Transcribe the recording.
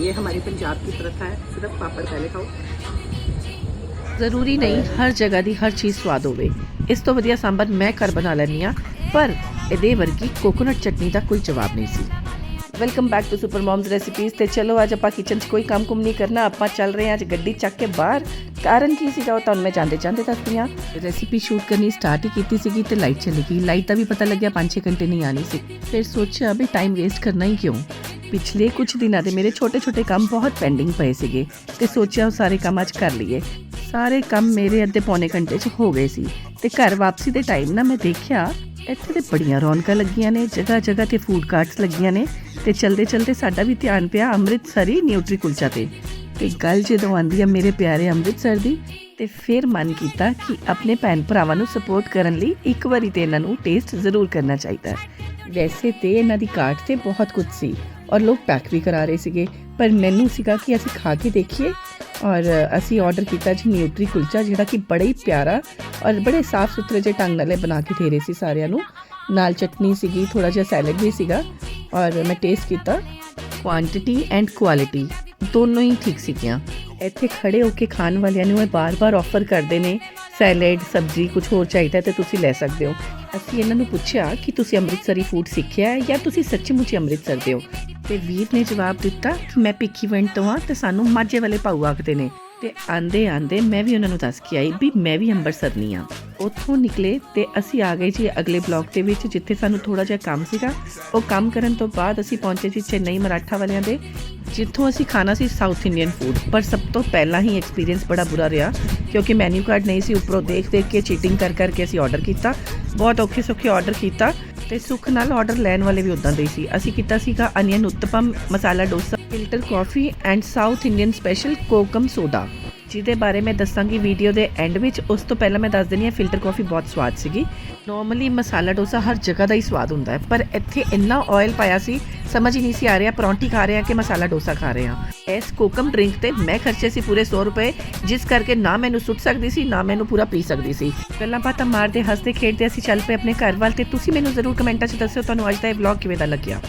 ये हमारी पंजाब की प्रथा है सिर्फ पापड़ पहले खाओ ਜ਼ਰੂਰੀ ਨਹੀਂ ਹਰ ਜਗ੍ਹਾ ਦੀ ਹਰ ਚੀਜ਼ ਸਵਾਦ ਹੋਵੇ ਇਸ ਤੋਂ ਵਧੀਆ ਸਾਂਬਰ ਮੈਂ ਘਰ ਬਣਾ ਲੈਂਦੀ ਹਾਂ ਪਰ ਇਹਦੇ ਵਰਗੀ ਕੋਕੋਨਟ ਚਟਨੀ ਦਾ ਕੋਈ ਜਵਾਬ ਨਹੀਂ ਸੀ welcome back to super moms recipes ਤੇ ਚਲੋ ਅੱਜ ਆਪਾਂ ਕਿਚਨ 'ਚ ਕੋਈ ਕੰਮ ਕੁਮ ਨਹੀਂ ਕਰਨਾ ਆਪਾਂ ਚੱਲ ਰਹੇ ਹਾਂ ਅੱਜ ਗੱਡੀ ਚੱਕ ਕੇ ਬਾਹਰ ਕਾਰਨ ਕੀ ਸੀਗਾ ਉਹ ਤੁਹਾਨੂੰ ਮੈਂ ਜਾਂਦੇ ਜਾਂਦੇ ਦੱਸਦੀ ਹਾਂ ਰੈਸਿਪੀ ਸ਼ੂਟ ਕਰਨੀ ਸਟਾਰਟ ਹੀ ਕੀਤੀ ਸੀਗੀ ਤੇ ਲਾਈਟ ਚਲੀ ਗਈ ਲਾਈਟ ਦਾ ਵੀ ਪਤਾ ਲੱਗਿਆ 5-6 ਘੰਟੇ ਨਹੀਂ ਆਣੀ ਸੀ ਫਿਰ ਸੋਚਿਆ ਵੀ ਟਾਈਮ ਵੇਸਟ ਕਰਨਾ ਹੀ ਕਿਉਂ ਪਿਛਲੇ ਕੁਝ ਦਿਨਾਂ ਦੇ ਮੇਰੇ ਛੋਟੇ-ਛੋਟੇ ਕੰਮ ਬਹੁਤ ਪੈਂਡਿੰਗ ਪਏ ਸੀਗੇ ਤੇ ਸੋਚਿਆ ਉਹ ਸਾਰੇ ਕੰਮ ਅੱਜ ਕਰ ਲਈਏ। ਸਾਰੇ ਕੰਮ ਮੇਰੇ ਅੱਧੇ ਪੌਣੇ ਘੰਟੇ 'ਚ ਹੋ ਗਏ ਸੀ ਤੇ ਘਰ ਵਾਪਸੀ ਦੇ ਟਾਈਮ ਨਾ ਮੈਂ ਦੇਖਿਆ, ਇੱਥੇ ਤੇ ਬੜੀਆਂ ਰੌਣਕਾਂ ਲੱਗੀਆਂ ਨੇ ਜਗ੍ਹਾ ਜਗ੍ਹਾ ਤੇ ਫੂਡ ਕਾਰਟਸ ਲੱਗੀਆਂ ਨੇ ਤੇ ਚਲਦੇ ਚਲਦੇ ਸਾਡਾ ਵੀ ਧਿਆਨ ਪਿਆ ਅੰਮ੍ਰਿਤਸਰੀ ਨਿਊਟਰੀ ਕੁਲਚਾ ਤੇ। ਤੇ ਗੱਲ ਜਦੋਂ ਆਂਦੀ ਆ ਮੇਰੇ ਪਿਆਰੇ ਅੰਮ੍ਰਿਤਸਰ ਦੀ ਤੇ ਫਿਰ ਮਨ ਕੀਤਾ ਕਿ ਆਪਣੇ ਭੈਣ ਭਰਾਵਾਂ ਨੂੰ ਸਪੋਰਟ ਕਰਨ ਲਈ ਇੱਕ ਵਾਰੀ ਤੇ ਇਹਨਾਂ ਨੂੰ ਟੇਸਟ ਜ਼ਰੂਰ ਕਰਨਾ ਚਾਹੀਦਾ। ਹੈ ਵੈਸੇ ਤੇ ਇਹਨਾਂ ਦੀ ਕਾਰਟ ਤੇ ਬਹੁਤ ਕੁਝ ਸੀ। ਔਰ ਲੋਕ ਪੈਕ ਵੀ ਕਰਾ ਰਹੇ ਸੀਗੇ ਪਰ ਮੈਨੂੰ ਸੀਗਾ ਕਿ ਅਸੀਂ ਖਾ ਕੇ ਦੇਖੀਏ ਔਰ ਅਸੀਂ ਆਰਡਰ ਕੀਤਾ ਜੀ ਨਿਊਟਰੀ ਕੁਲਚਾ ਜਿਹੜਾ ਕਿ ਬੜਾ ਹੀ ਪਿਆਰਾ ਔਰ ਬੜੇ ਸਾਫ਼ ਸੁਥਰੇ ਜਿਹੇ ਢੰਗ ਨਾਲੇ ਬਣਾ ਕੇ ਦੇ ਰਹੇ ਸੀ ਸਾਰਿਆਂ ਨੂੰ ਨਾਲ ਚਟਨੀ ਸੀਗੀ ਥੋੜਾ ਜਿਹਾ ਸੈਲਡ ਵੀ ਸੀਗਾ ਔਰ ਮੈਂ ਟੇਸਟ ਕੀਤਾ ਕੁਆਂਟੀਟੀ ਐਂਡ ਕੁਆਲਿਟੀ ਦੋਨੋਂ ਹੀ ਠੀਕ ਸੀਗੀਆਂ ਇੱਥੇ ਖੜੇ ਹੋ ਕੇ ਖਾਣ ਵਾਲਿਆਂ ਨੂੰ ਇਹ ਬਾਰ-ਬਾਰ ਆਫਰ ਕਰਦੇ ਨੇ ਸੈਲਡ ਸਬਜ਼ੀ ਕੁਝ ਹੋਰ ਚਾਹੀਦਾ ਹੈ ਤੇ ਤੁਸੀਂ ਲੈ ਸਕਦੇ ਹੋ ਅਸੀਂ ਇਹਨਾਂ ਨੂੰ ਪੁੱਛਿਆ ਕਿ ਤੁਸੀਂ ਅੰਮ੍ਰਿਤਸਰੀ ਫੂਡ ਸਿੱਖਿਆ ਹੈ ਜਾਂ ਤੁਸੀਂ ਸੱਚਮੁੱਚ ਹੀ ਅੰਮ੍ਰਿਤਸਰ ਦੇ ਹੋ ਤੇ ਵੀਰ ਨੇ ਜਵਾਬ ਦਿੱਤਾ ਕਿ ਮੈਂ ਭਿੱਖੀਵਿੰਡ ਤੋਂ ਆ ਤੇ ਸਾਨੂੰ ਮਾਝੇ ਵਾਲੇ ਭਾਊ ਆਖਦੇ ਨੇ। ਤੇ ਆਂਦੇ ਆਂਦੇ ਮੈਂ ਵੀ ਉਹਨਾਂ ਨੂੰ ਦੱਸ ਕੇ ਆਈ ਵੀ ਮੈਂ ਵੀ ਅੰਮ੍ਰਿਤਸਰਨੀ ਆ ਉੱਥੋਂ ਨਿਕਲੇ ਤੇ ਅਸੀਂ ਆ ਗਏ ਜੀ ਅਗਲੇ ਬਲਾਕ ਦੇ ਵਿੱਚ ਜਿੱਥੇ ਸਾਨੂੰ ਥੋੜਾ ਜਿਹਾ ਕੰਮ ਸੀਗਾ। ਉਹ ਕੰਮ ਕਰਨ ਤੋਂ ਬਾਅਦ ਅਸੀਂ ਪਹੁੰਚੇ ਜੀ ਚੇਨਈ ਮਰਾਠਾ ਵਾਲਿਆਂ ਦੇ, ਜਿੱਥੋਂ ਅਸੀਂ ਖਾਣਾ ਸੀ ਸਾਊਥ ਇੰਡੀਅਨ ਫੂਡ ਪਰ ਸਭ ਤੋਂ ਪਹਿਲਾਂ ਹੀ ਐਕਸਪੀਰੀਅੰਸ ਬੜਾ ਬੁਰਾ ਰਿਹਾ, ਕਿਉਂਕਿ ਮੈਨੂ ਕਾਰਡ ਨਹੀਂ ਸੀ, ਉੱਪਰੋਂ ਦੇਖ ਦੇਖ ਕੇ ਚੀਟਿੰਗ ਕਰ ਕਰਕੇ ਅਸੀਂ ਆਰਡਰ ਕੀਤਾ। ਬਹੁਤ ਔਖੇ ਸੌਖੇ ਆਰਡਰ ਕੀਤਾ। ਤੇ ਸੁੱਖ ਨਾਲ ਆਰਡਰ ਲੈਣ ਵਾਲੇ ਵੀ ਉਦਾਂ ਦੇ ਸੀ। ਅਸੀਂ ਕੀਤਾ ਸੀਗਾ onion uttapam, masala dosa, filter coffee and South Indian special kokum soda. ਜਿਹਦੇ ਬਾਰੇ ਮੈਂ ਦੱਸਾਂਗੀ ਵੀਡੀਓ ਦੇ ਐਂਡ ਵਿੱਚ। ਉਸ ਤੋਂ ਪਹਿਲਾਂ ਮੈਂ ਦੱਸ ਦਿੰਦੀ ਹਾਂ ਫਿਲਟਰ ਕਾਫੀ ਬਹੁਤ ਸਵਾਦ ਸੀਗੀ। ਨਾਰਮਲੀ ਮਸਾਲਾ ਡੋਸਾ ਹਰ ਜਗ੍ਹਾ ਦਾ ਹੀ ਸਵਾਦ ਹੁੰਦਾ ਹੈ, ਪਰ ਇੱਥੇ ਇੰਨਾ ਆਇਲ ਪਾਇਆ ਸੀ, ਸਮਝ ਹੀ ਨਹੀਂ ਸੀ ਆ ਰਿਹਾ, ਪਰੌਂਠੀ ਖਾ ਰਹੇ ਹਾਂ ਕਿ ਮਸਾਲਾ ਡੋਸਾ ਖਾ ਰਹੇ ਹਾਂ। ਇਸ ਕੋਕਮ ਡਰਿੰਕ ਤੇ ਮੈਂ ਖਰਚੇ ਸੀ ਪੂਰੇ 100 ਰੁਪਏ, ਜਿਸ ਕਰਕੇ ਨਾ ਮੈਨੂੰ ਸੁੱਟ ਸਕਦੀ ਸੀ, ਨਾ ਮੈਨੂੰ ਪੂਰਾ ਪੀ ਸਕਦੀ ਸੀ। ਗੱਲਾਂ ਬਾਤਾਂ ਮਾਰਦੇ, ਹੱਸਦੇ, ਖੇਡਦੇ ਅਸੀਂ ਚੱਲ ਪਏ ਆਪਣੇ ਘਰ ਵੱਲ ਤੇ ਤੁਸੀਂ ਮੈਨੂੰ ਜ਼ਰੂਰ ਕਮੈਂਟਾਂ 'ਚ ਦੱਸਿਓ, ਤੁਹਾਨੂੰ ਅੱਜ ਦਾ ਇਹ ਵਲੌਗ ਕਿਵੇਂ ਦਾ ਲੱਗਿਆ।